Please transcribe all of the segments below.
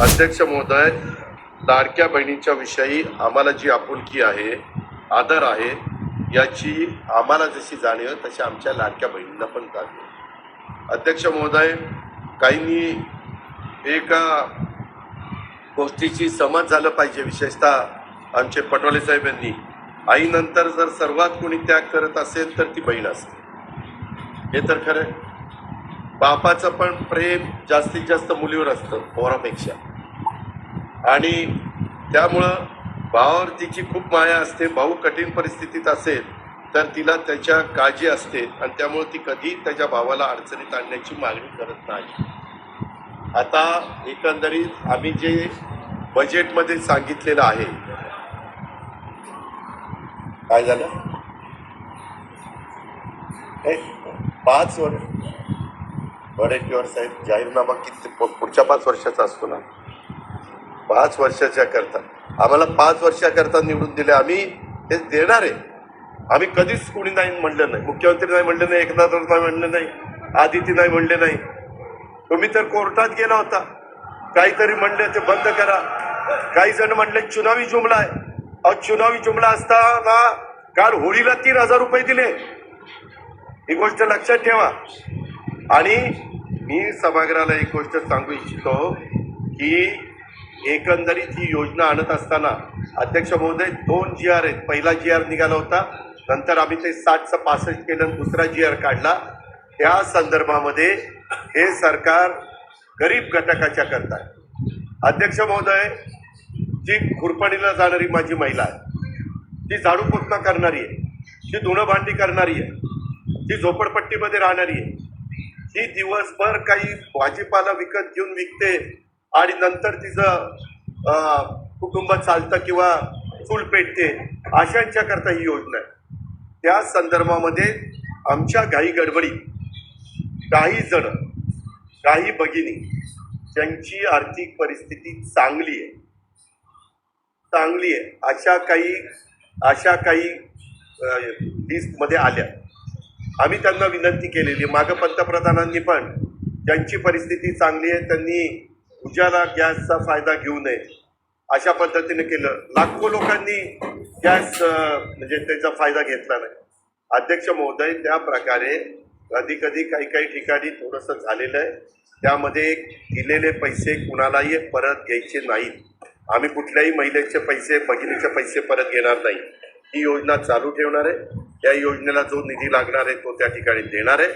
अध्यक्ष महोदय लाडक्या बहिणींच्या विषयी आम्हाला जी आपुलकी आहे आदर आहे याची आम्हाला जशी जाणीव तशी आमच्या लाडक्या बहिणींना पण जाणीव अध्यक्ष महोदय काहींनी एका गोष्टीची समज झालं पाहिजे विशेषतः आमचे पटोले साहेब यांनी. आईनंतर जर सर्वात कोणी त्याग करत असेल तर ती बहीण असते. हे तर खरं बापाचं पण प्रेम जास्तीत जास्त मुलीवर असतं पोरापेक्षा. आणि त्यामुळं भावावर तिची खूप माया असते भाऊ कठीण परिस्थितीत असेल तर तिला त्याच्या काळजी असते आणि त्यामुळे ती कधी त्याच्या भावाला अडचणीत आणण्याची मागणी करत नाही. आता एकंदरीत आम्ही जे बजेटमध्ये सांगितलेलं आहे काय झालं? हे, पाच वर्ष. वडेट्टीवर साहेब जाहीरनामा किती पु- पुढच्या पाच वर्षाचा असतो ना? पाच वर्षाच्या करता. आम्हाला पाच वर्षाकरता निवडून दिले. आम्ही ते देणार आहे. आम्ही कधीच कुणी नाही म्हणलं नाही. मुख्यमंत्री नाही म्हणले नाही. एकनाथ नाही म्हणले नाही. आदिती नाही म्हणले नाही. तुम्ही तर कोर्टात गेला होता. काहीतरी म्हणले ते बंद करा. काही जण म्हणले चुनावी जुमला आहे. अहो चुनावी जुमला असताना काल होळीला तीन हजार रुपये दिले. ही गोष्ट लक्षात ठेवा. आणि मी सभागृहाला एक गोष्ट सांगू इच्छितो की एकंदरीत ही योजना आणत असताना अध्यक्ष महोदय दोन जी आर आहेत. पहिला जी आर निघाला होता नंतर आम्ही ते साठचं पासष्ट केलं दुसरा जी आर काढला. त्या संदर्भामध्ये हे सरकार गरीब घटकाच्या करता अध्यक्ष महोदय जी खुरपणीला जाणारी माझी महिला आहे ती झाडू पोतना करणारी आहे ती धुणं भांडी करणारी आहे ती झोपडपट्टीमध्ये राहणारी आहे ती दिवसभर काही भाजीपाला विकत घेऊन विकते आणि नंतर तिचं कुटुंब चालतं किंवा चूल पेटते अशांच्या करता ही योजना आहे. त्या संदर्भामध्ये आमच्या घाई गडबडीत काही जण काही भगिनी ज्यांची आर्थिक परिस्थिती चांगली आहे चांगली आहे अशा काही अशा काही लिस्टमध्ये आल्या. आम्ही त्यांना विनंती केलेली मागं पंतप्रधानांनी पण ज्यांची परिस्थिती चांगली आहे त्यांनी उजाला गॅसचा फायदा घेऊ नये अशा पद्धतीने केलं. लाखो लोकांनी गॅस म्हणजे त्याचा फायदा घेतला नाही. अध्यक्ष महोदय त्या प्रकारे कधी कधी काही काही ठिकाणी थोडंसं झालेलं आहे. त्यामध्ये दिलेले पैसे कुणालाही परत घ्यायचे नाहीत. आम्ही कुठल्याही महिलेचे पैसे भगिनीचे पैसे परत घेणार नाही. ही योजना चालू ठेवणार आहे. त्या योजनेला जो निधी लागणार आहे तो त्या ठिकाणी देणार आहे.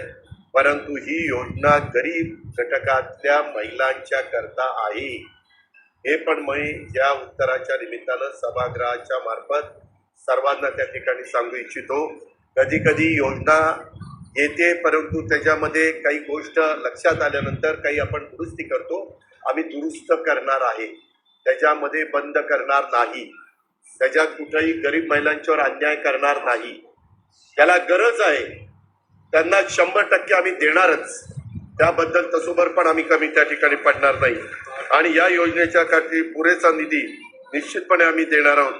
परंतु ही योजना गरीब घटकातल्या महिलांच्या करता आहे. हे पण मी या उत्तराच्या निमित्तानं सभागृहाच्या मार्फत सर्वांना त्या ठिकाणी सांगू इच्छितो. कधी कधी योजना येते परंतु त्याच्यामध्ये काही गोष्ट लक्षात आल्यानंतर काही आपण दुरुस्ती करतो. आम्ही दुरुस्त करणार आहे. त्याच्यामध्ये बंद करणार नाही. त्याच्यात कुठेही गरीब महिलांच्यावर अन्याय करणार नाही. त्याला गरज आहे. त्यांना शंभर टक्के आम्ही देणारच. त्याबद्दल तसोबर पण आम्ही कमी त्या ठिकाणी पडणार नाही. आणि या योजनेच्या खाली पुरेसा निधी निश्चितपणे आम्ही देणार आहोत.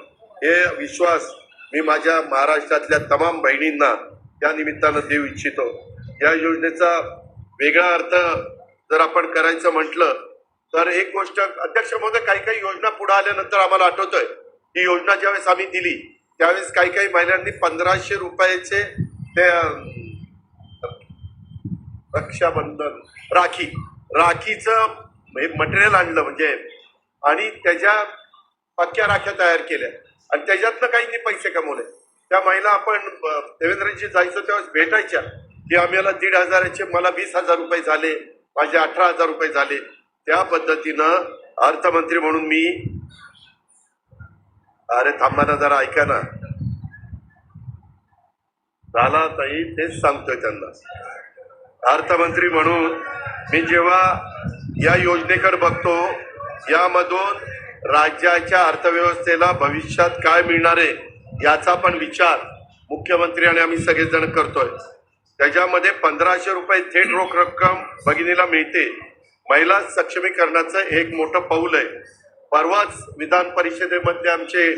हे विश्वास मी माझ्या महाराष्ट्रातल्या तमाम बहिणींना त्या निमित्तानं देऊ इच्छितो. या योजनेचा वेगळा अर्थ जर आपण करायचं म्हटलं तर एक गोष्ट अध्यक्ष महोदय काही काही योजना पुढे आल्यानंतर आम्हाला आठवतोय. ही योजना ज्यावेळेस आम्ही दिली त्यावेळेस काही काही महिलांनी पंधराशे रुपयाचे ते रक्षाबंधन राखी राखीचं हे मटेरियल आणलं म्हणजे आणि त्याच्या पक्क्या राख्या तयार केल्या. आणि त्याच्यातनं काही पैसे कमवले. त्या महिला आपण देवेंद्रजी जायचं त्यावेळेस भेटायच्या की आम्हाला दीड हजाराचे मला वीस हजार रुपये झाले माझे अठरा हजार रुपये झाले. त्या पद्धतीनं अर्थमंत्री म्हणून मी अरे थांबा ना जरा ऐका ना. झाला ताई तेच सांगतोय त्यांना. अर्थमंत्री म्हणून मी जेव्हा या योजनेकडे बघतो यामधून राज्याच्या अर्थव्यवस्थेला भविष्यात काय मिळणार आहे याचा पण विचार मुख्यमंत्री आणि आम्ही सगळेजण करतोय. त्याच्यामध्ये पंधराशे रुपये थेट रोख रक्कम भगिनीला मिळते. महिला सक्षमीकरणाचं एक मोठं पाऊल आहे. परवाच विधान परिषदेमध्ये आमचे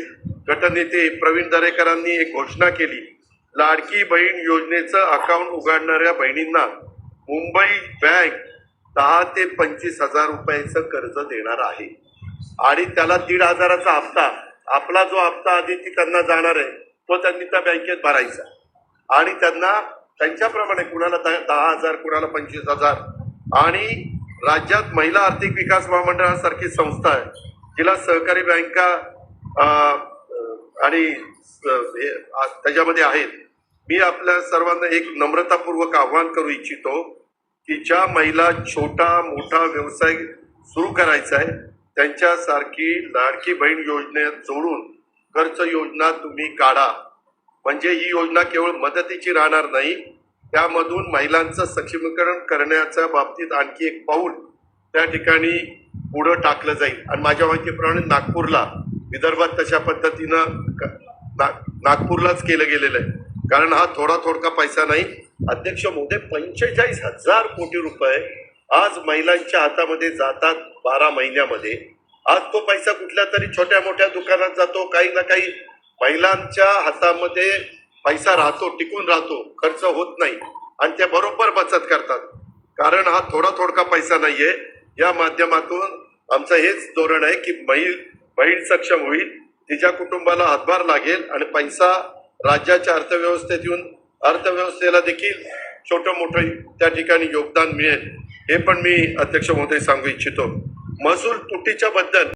गटनेते प्रवीण दरेकरांनी एक घोषणा केली. लाडकी बहीण योजनेचं अकाउंट उघडणाऱ्या बहिणींना मुंबई बँक दहा ते पंचवीस हजार रुपयाचं कर्ज देणार आहे. आणि त्याला दीड हजाराचा हप्ता आपला जो हप्ता आधी ती त्यांना जाणार आहे तो त्यांनी त्या बँकेत भरायचा. आणि त्यांना त्यांच्याप्रमाणे कुणाला द- दहा हजार कुणाला पंचवीस हजार. आणि राज्यात महिला आर्थिक विकास महामंडळासारखी संस्था आहे. जिला सहकारी बँका आणि स- हे, त्याच्यामध्ये आहेत. मी आपल्या सर्वांना एक नम्रतापूर्वक आव्हान करू इच्छितो की ज्या महिला छोटा मोठा व्यवसाय सुरू करायचा आहे त्यांच्यासारखी लाडकी बहीण योजनेत जोडून खर्च योजना तुम्ही काढा. म्हणजे ही योजना केवळ मदतीची राहणार नाही त्यामधून महिलांचं सक्षमीकरण करण्याच्या बाबतीत आणखी एक पाऊल त्या ठिकाणी पुढं टाकलं जाईल. आणि माझ्या माहितीप्रमाणे नागपूरला विदर्भात तशा पद्धतीनं ना- नागपूरलाच केलं गेलेलं आहे. कारण हा थोडा थोडका पैसा नाही. अध्यक्ष मोदी पंचेचाळीस हजार कोटी रुपये आज महिलांच्या हातामध्ये जातात बारा महिन्यामध्ये. आज तो पैसा कुठल्या तरी छोट्या मोठ्या दुकानात जातो काही ना काही महिलांच्या हातामध्ये पैसा राहतो टिकून राहतो खर्च होत नाही. आणि ते बरोबर बचत करतात. कारण हा थोडा थोडका पैसा नाही आहे या माध्यमातून आमचं हेच धोरण आहे की बहीण बहीण सक्षम होईल तिच्या कुटुंबाला हातभार लागेल आणि पैसा राज्याच्या अर्थव्यवस्थेत येऊन अर्थव्यवस्थेला देखील छोटं मोठं त्या ठिकाणी योगदान मिळेल. हे पण मी अध्यक्ष महोदय सांगू इच्छितो. महसूल तुटीच्या बद्दल